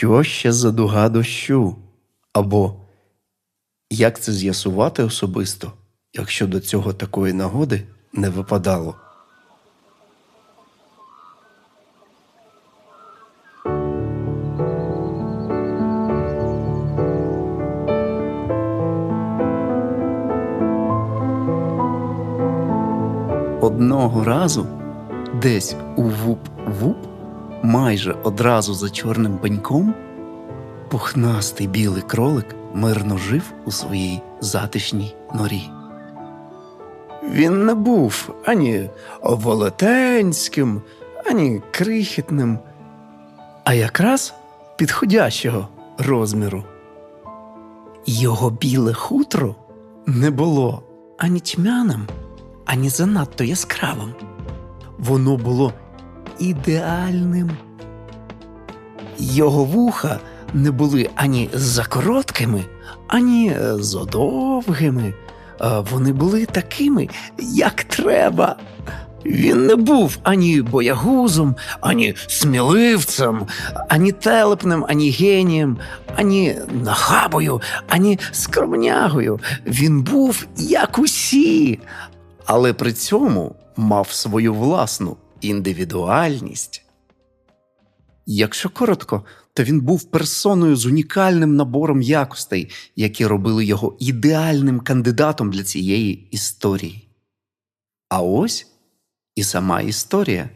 Що ще за дуга дощу? Або як це з'ясувати особисто, якщо до цього такої нагоди не випадало? Одного разу, десь у вуп-вуп, майже одразу за чорним пеньком, пухнастий білий кролик мирно жив у своїй затишній норі. Він не був ані велетенським, ані крихітним, а якраз підходящого розміру. Його біле хутро не було ані тьмяним, ані занадто яскравим. Воно було ідеальним. Його вуха не були ані закороткими, ані е, задовгими. Вони були такими, як треба. Він не був ані боягузом, ані сміливцем, ані телепним, ані генієм, ані нахабою, ані скромнягою. Він був як усі, але при цьому мав свою власну індивідуальність. Якщо коротко, то він був персоною з унікальним набором якостей, які робили його ідеальним кандидатом для цієї історії. А ось і сама історія.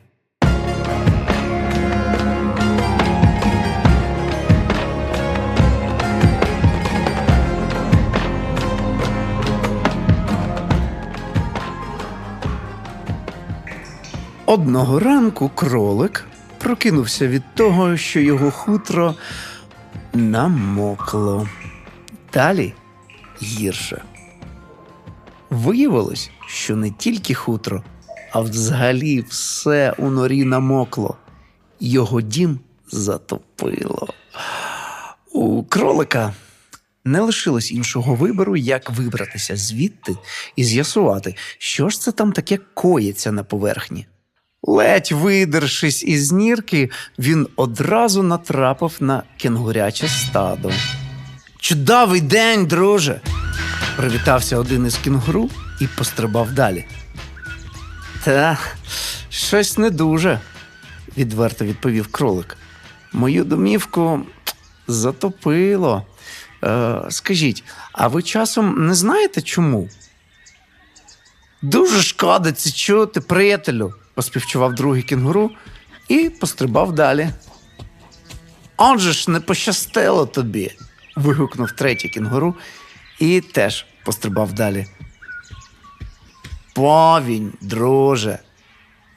Одного ранку кролик прокинувся від того, що його хутро намокло. Далі гірше. Виявилось, що не тільки хутро, а взагалі все у норі намокло. Його дім затопило. У кролика не лишилось іншого вибору, як вибратися звідти і з'ясувати, що ж це там таке коїться на поверхні. Ледь видершись із нірки, він одразу натрапив на кенгуряче стадо. Чудовий день, друже! привітався один із кінгуру і пострибав далі. Та щось не дуже, відверто відповів кролик. Мою домівку затопило. Е, скажіть, а ви часом не знаєте чому? Дуже шкода це чути, приятелю, поспівчував другий кінгуру і пострибав далі. Отже ж не пощастило тобі. вигукнув третій кінгуру і теж пострибав далі. Повінь, друже.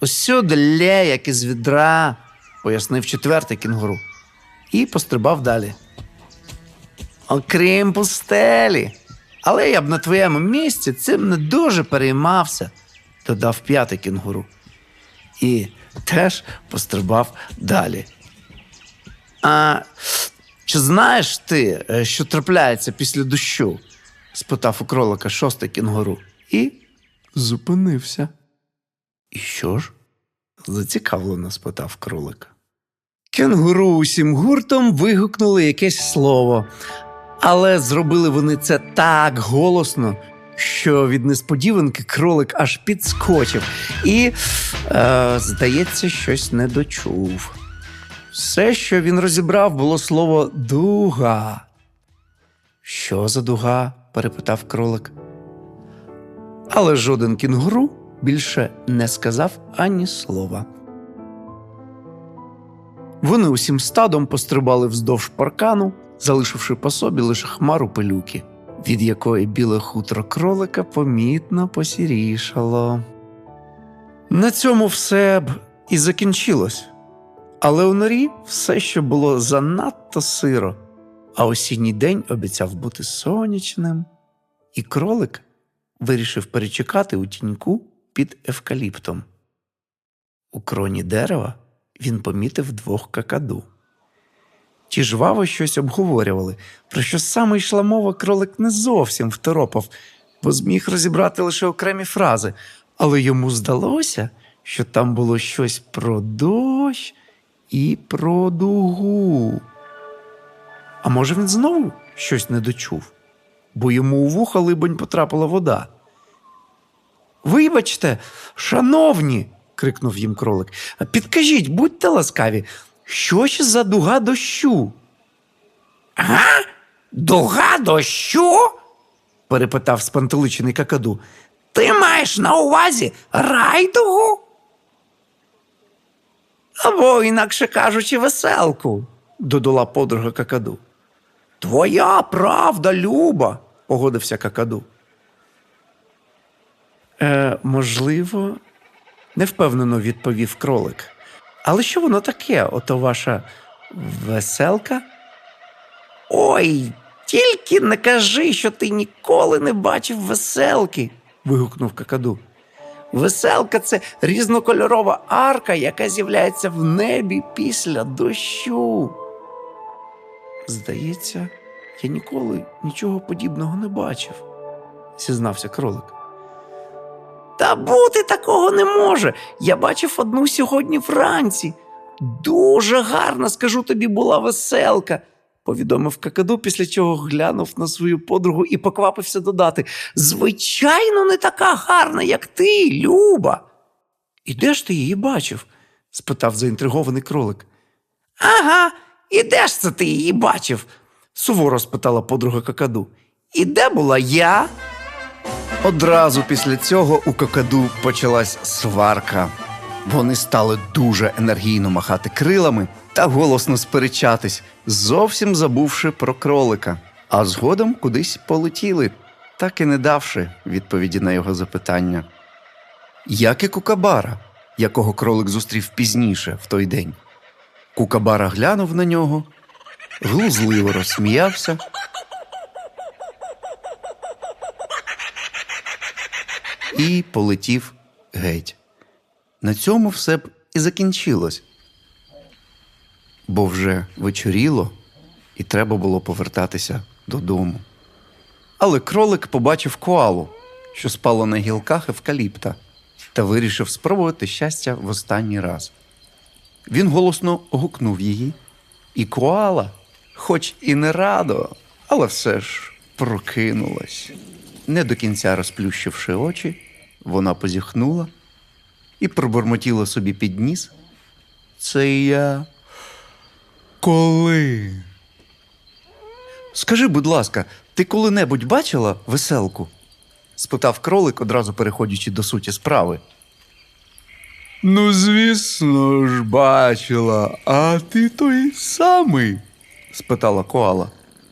Усюди лє, як із відра, пояснив четвертий кінгуру, і пострибав далі. Окрім пустелі. Але я б на твоєму місці цим не дуже переймався, додав п'ятий кінгуру. І теж пострибав далі. А чи знаєш ти, е, що трапляється після дощу? спитав у кролика шостий кінгуру і зупинився. І що ж? зацікавлено спитав кролик. Кенгуру усім гуртом вигукнули якесь слово, але зробили вони це так голосно, що від несподіванки кролик аж підскочив і, е, здається, щось не дочув. Все, що він розібрав, було слово дуга. Що за дуга? перепитав кролик. Але жоден кінгуру більше не сказав ані слова. Вони усім стадом пострибали вздовж паркану, залишивши по собі лише хмару пилюки, від якої біле хутро кролика помітно посірішало. На цьому все б і закінчилось. Але у норі все ще було занадто сиро, а осінній день обіцяв бути сонячним, і кролик вирішив перечекати у тіньку під евкаліптом. У кроні дерева він помітив двох какаду. Ті жваво щось обговорювали, про що саме йшла мова кролик не зовсім второпав, бо зміг розібрати лише окремі фрази, але йому здалося, що там було щось про дощ і про дугу. А може він знову щось не дочув, бо йому у вуха, либонь, потрапила вода. Вибачте, шановні, крикнув їм кролик. Підкажіть, будьте ласкаві, що ж за дуга дощу? Га? Дуга дощу? перепитав спантеличений какаду. Ти маєш на увазі райдугу? Або, інакше кажучи, веселку, додала подруга какаду. Твоя правда, Люба, погодився какаду. Е, можливо, невпевнено відповів кролик. Але що воно таке, ото ваша веселка? Ой, тільки не кажи, що ти ніколи не бачив веселки. вигукнув какаду. Веселка це різнокольорова арка, яка з'являється в небі після дощу. Здається, я ніколи нічого подібного не бачив, зізнався кролик. Та бути такого не може. Я бачив одну сьогодні вранці. Дуже гарна, скажу тобі, була веселка, повідомив какаду, після чого глянув на свою подругу і поквапився додати. Звичайно, не така гарна, як ти, Люба. І де ж ти її бачив? спитав заінтригований кролик. Ага, і де ж це ти її бачив? суворо спитала подруга какаду. І де була я? Одразу після цього у какаду почалась сварка. Вони стали дуже енергійно махати крилами та голосно сперечатись, зовсім забувши про кролика, а згодом кудись полетіли, так і не давши відповіді на його запитання. Як і Кукабара, якого кролик зустрів пізніше в той день. Кукабара глянув на нього, глузливо розсміявся і полетів геть. На цьому все б і закінчилось, бо вже вечоріло, і треба було повертатися додому. Але кролик побачив коалу, що спала на гілках евкаліпта, та вирішив спробувати щастя в останній раз. Він голосно гукнув її, і коала, хоч і не радо, але все ж прокинулась. Не до кінця розплющивши очі, вона позіхнула і пробурмотіла собі під ніс. Це я. Коли? Скажи, будь ласка, ти коли-небудь бачила веселку? спитав кролик, одразу переходячи до суті справи. Ну, звісно ж, бачила, а ти той самий? спитала коала.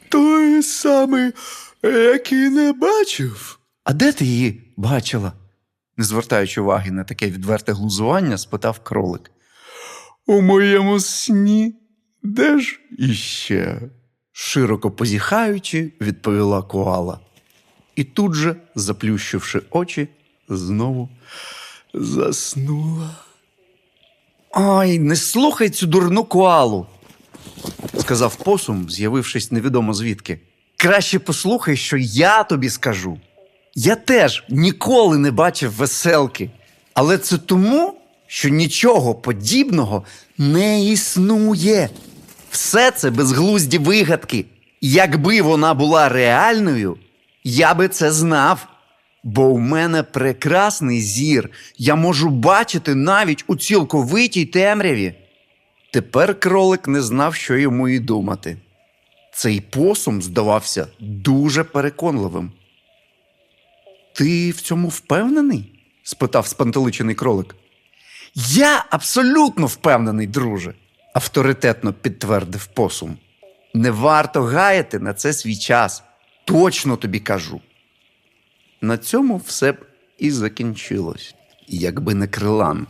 Той самий, який не бачив. А де ти її бачила? не звертаючи уваги на таке відверте глузування, спитав кролик. У моєму сні де ж іще? широко позіхаючи, відповіла коала. І тут же, заплющивши очі, знову заснула. Ой, не слухай цю дурну коалу, сказав посум, з'явившись невідомо звідки. Краще послухай, що я тобі скажу. Я теж ніколи не бачив веселки, але це тому, що нічого подібного не існує. Все це безглузді вигадки. Якби вона була реальною, я би це знав. Бо у мене прекрасний зір, я можу бачити навіть у цілковитій темряві. Тепер кролик не знав, що йому і думати. Цей посум здавався дуже переконливим. Ти в цьому впевнений? спитав спантеличений кролик. Я абсолютно впевнений, друже, авторитетно підтвердив посум. Не варто гаяти на це свій час. Точно тобі кажу. На цьому все б і закінчилось, якби не крилан,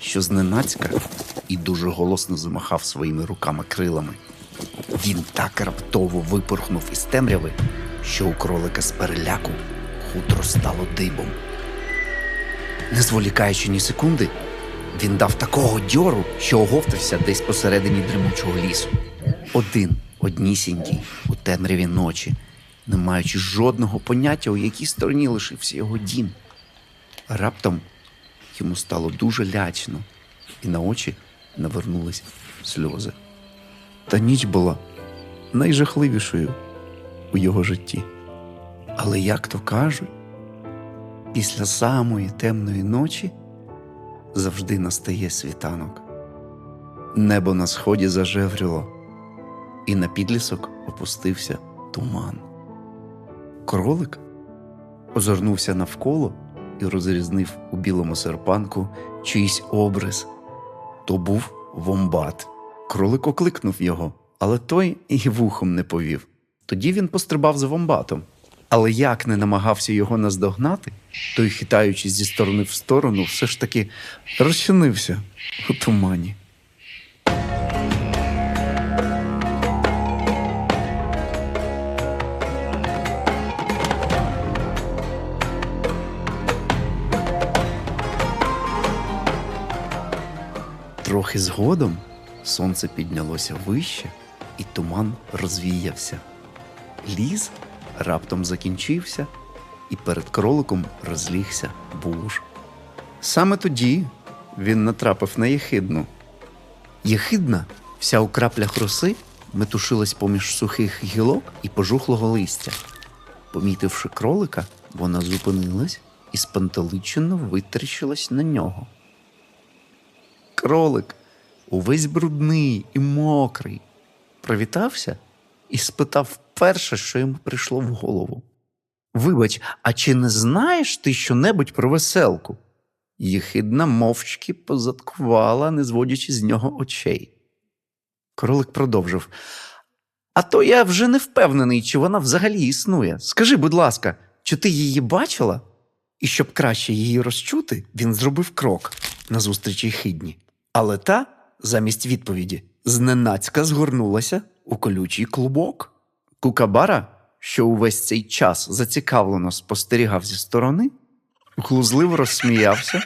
що зненацька і дуже голосно замахав своїми руками крилами. Він так раптово випорхнув із темряви, що у кролика з переляку хутро стало дибом. Не зволікаючи ні секунди, він дав такого дьору, що оговтався десь посередині дрімучого лісу. Один, однісінький, у темряві ночі, не маючи жодного поняття, у якій стороні лишився його дім. Раптом йому стало дуже лячно, і на очі навернулись сльози. Та ніч була найжахливішою у його житті. Але як то кажуть, після самої темної ночі завжди настає світанок. Небо на сході зажевріло, і на підлісок опустився туман. Кролик озирнувся навколо і розрізнив у білому серпанку чийсь образ. То був вомбат. Кролик окликнув його, але той і вухом не повів. Тоді він пострибав за вомбатом. Але як не намагався його наздогнати, той, хитаючись зі сторони в сторону, все ж таки розчинився у тумані. Трохи згодом сонце піднялося вище, і туман розвіявся. Ліс раптом закінчився, і перед кроликом розлігся буш. Саме тоді він натрапив на єхидну. Єхидна, вся у краплях роси, метушилась поміж сухих гілок і пожухлого листя. Помітивши кролика, вона зупинилась і спантеличено витріщилась на нього. Кролик, увесь брудний і мокрий, привітався і спитав перше, що йому прийшло в голову. Вибач, а чи не знаєш ти щонебудь про веселку? Єхидна мовчки позадкувала, не зводячи з нього очей. Кролик продовжив. А то я вже не впевнений, чи вона взагалі існує. Скажи, будь ласка, чи ти її бачила? І щоб краще її розчути, він зробив крок назустріч Єхидні. Але та, замість відповіді, зненацька згорнулася у колючий клубок. Кукабара, що увесь цей час зацікавлено спостерігав зі сторони, глузливо розсміявся.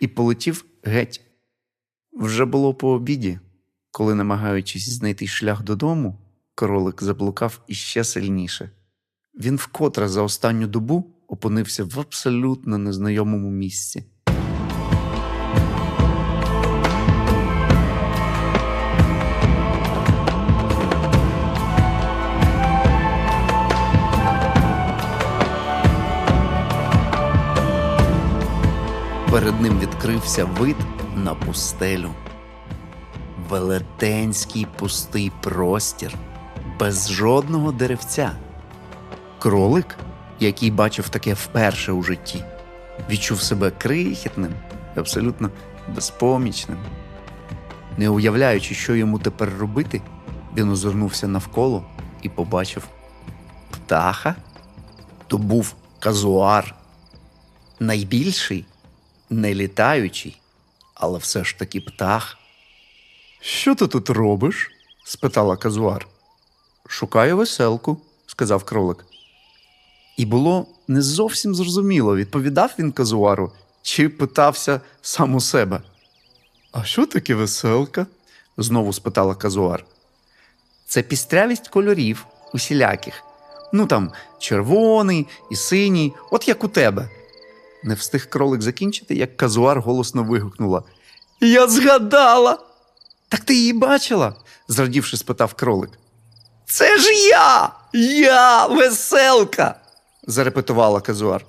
І полетів геть. Вже було по обіді, коли, намагаючись знайти шлях додому, кролик заблукав іще сильніше. Він вкотре за останню добу опинився в абсолютно незнайомому місці. Перед ним відкрився вид на пустелю. Велетенський пустий простір, без жодного деревця. Кролик, який бачив таке вперше у житті, відчув себе крихітним і абсолютно безпомічним. Не уявляючи, що йому тепер робити, він озирнувся навколо і побачив птаха. То був казуар. Найбільший, не літаючий, але все ж таки птах. Що ти тут робиш? спитала казуар. Шукаю веселку, сказав кролик. І було не зовсім зрозуміло, відповідав він казуару чи питався сам у себе. А що таке веселка? знову спитала казуар. Це пістрявість кольорів усіляких. Ну там червоний і синій, от як у тебе. Не встиг кролик закінчити, як казуар голосно вигукнула. Я згадала. Так ти її бачила? зрадівши, спитав кролик. Це ж я! Я веселка! Зарепетувала казуар.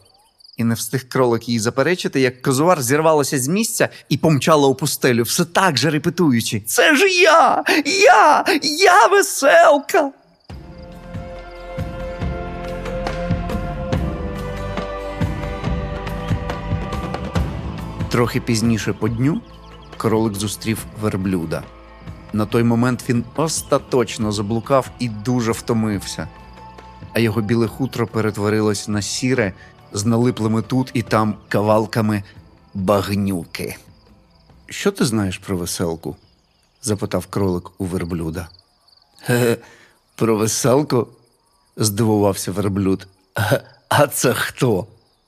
І не встиг кролик їй заперечити, як казуар зірвалася з місця і помчала у пустелю, все так же репетуючи. Це ж я! Я! Я веселка! Трохи пізніше по дню кролик зустрів верблюда. На той момент він остаточно заблукав і дуже втомився, а його біле хутро перетворилось на сіре з налиплими тут і там кавалками багнюки. Що ти знаєш про веселку? запитав кролик у верблюда. Ге, про веселку? здивувався верблюд. А це хто?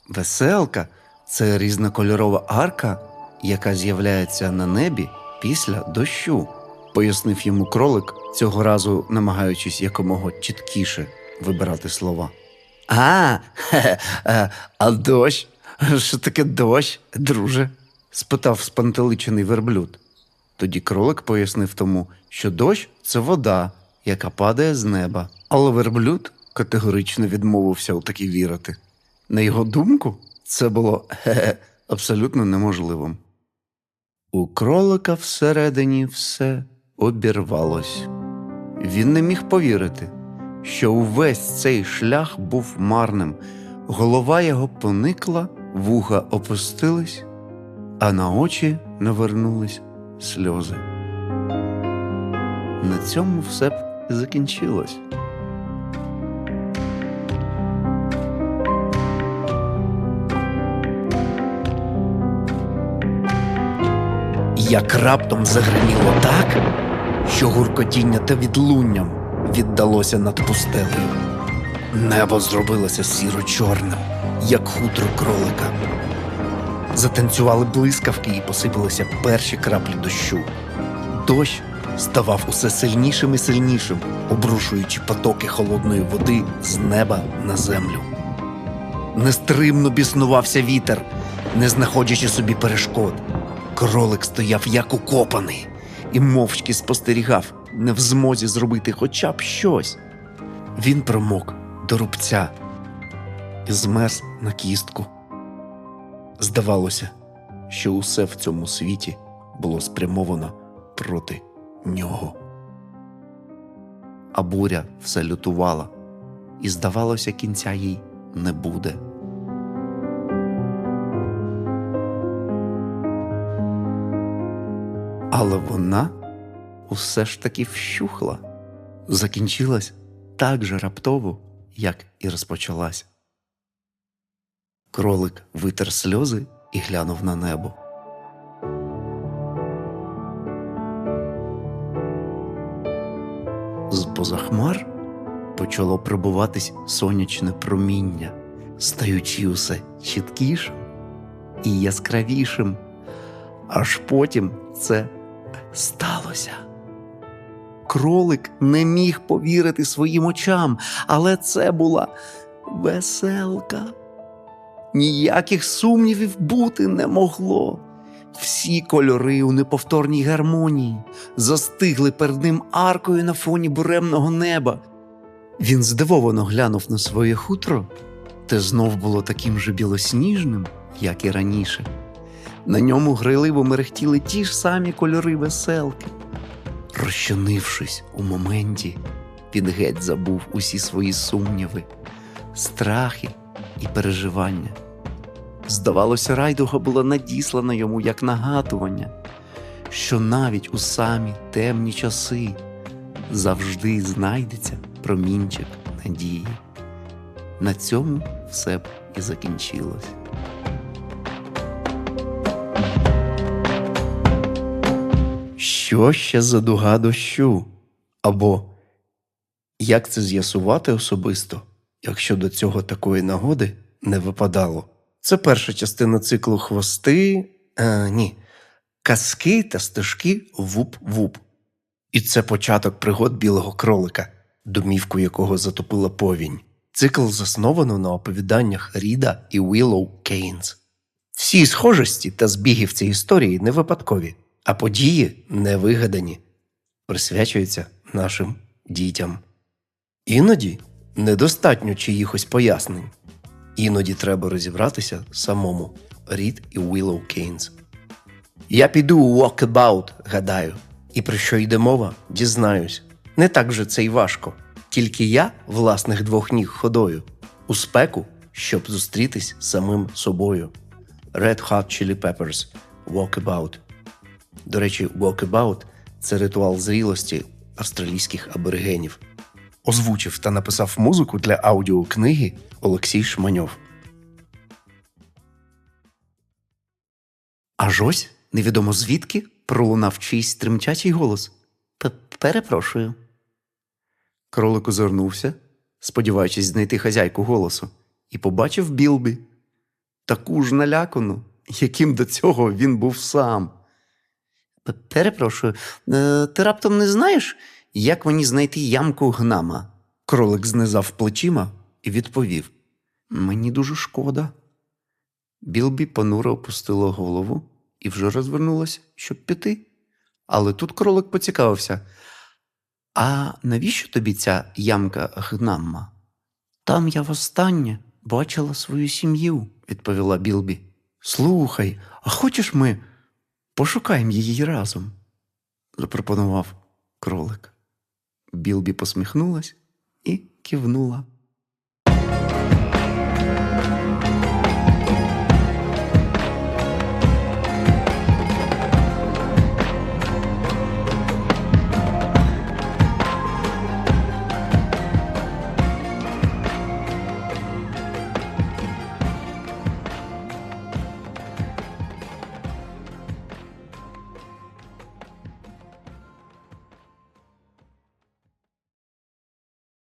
Веселка це різнокольорова арка, яка з'являється на небі після дощу, пояснив йому кролик, цього разу намагаючись якомога чіткіше вибирати слова. А, хе, е, а дощ? Що таке дощ, друже? спитав спантеличений верблюд. Тоді кролик пояснив тому, що дощ це вода, яка падає з неба. Але верблюд категорично відмовився у такі вірити. На його думку, це було хе-хе, абсолютно неможливим. У кролика всередині все обірвалось. Він не міг повірити, що увесь цей шлях був марним. Голова його поникла, вуха опустились, а на очі навернулись сльози. На цьому все б закінчилось. Як раптом загриміло так, що гуркотіння та відлунням віддалося над пустелею. Небо зробилося сіро-чорним, як хутро кролика. Затанцювали блискавки і посипалися перші краплі дощу. Дощ ставав усе сильнішим і сильнішим, обрушуючи потоки холодної води з неба на землю. Нестримно біснувався вітер, не знаходячи собі перешкод. Кролик стояв як укопаний і мовчки спостерігав, не в змозі зробити хоча б щось. Він промок до рубця і змерз на кістку. Здавалося, що усе в цьому світі було спрямовано проти нього. А буря все лютувала, і, здавалося, кінця їй не буде. Але вона усе ж таки вщухла, закінчилась так же раптово, як і розпочалась. Кролик витер сльози і глянув на небо. З поза хмар почало пробуватись сонячне проміння, стаючи усе чіткішим і яскравішим. Аж потім це сталося. Кролик не міг повірити своїм очам, але це була веселка. Ніяких сумнівів бути не могло. Всі кольори у неповторній гармонії застигли перед ним аркою на фоні буремного неба. Він здивовано глянув на своє хутро, те знов було таким же білосніжним, як і раніше. На ньому грайливо мерехтіли ті ж самі кольори веселки. Розчинившись у моменті, він геть забув усі свої сумніви, страхи і переживання. Здавалося, райдуга була надіслана йому як нагадування, що навіть у самі темні часи завжди знайдеться промінчик надії. На цьому все б і закінчилось. Що ще за дуга дощу? Або як це з'ясувати особисто, якщо до цього такої нагоди не випадало? Це перша частина циклу хвости. А, ні. Казки та стежки вуп-вуп. І це початок пригод білого кролика, домівку якого затопила повінь. Цикл засновано на оповіданнях Ріда і Уіллоу Кейнс. Всі схожості та збіги в цій історії не випадкові, а події не вигадані, присвячуються нашим дітям. Іноді недостатньо чиїхось пояснень. Іноді треба розібратися самому Рід і Уіллоу Кейнс. Я піду у walkabout, гадаю, і про що йде мова, дізнаюсь. Не так же це й важко. Тільки я власних двох ніг ходою, у спеку, щоб зустрітись самим собою. Red Hot Chili Peppers Walkabout. До речі, Walkabout – це ритуал зрілості австралійських аборигенів. Озвучив та написав музику для аудіокниги Олексій Шманьов. Аж ось невідомо звідки пролунав чийсь тремтячий голос. Перепрошую. Кролик озирнувся, сподіваючись знайти хазяйку голосу, і побачив Білбі. Таку ж налякану, яким до цього він був сам. «П- Перепрошую, е, ти раптом не знаєш, як мені знайти ямку гнама? Кролик знизав плечима і відповів: Мені дуже шкода. Білбі понуро опустило голову і вже розвернулась, щоб піти. Але тут кролик поцікавився. А навіщо тобі ця ямка гнамма? Там я востаннє бачила свою сім'ю, відповіла Білбі. Слухай, а хочеш ми пошукаємо її разом? запропонував кролик. Білбі посміхнулась і кивнула.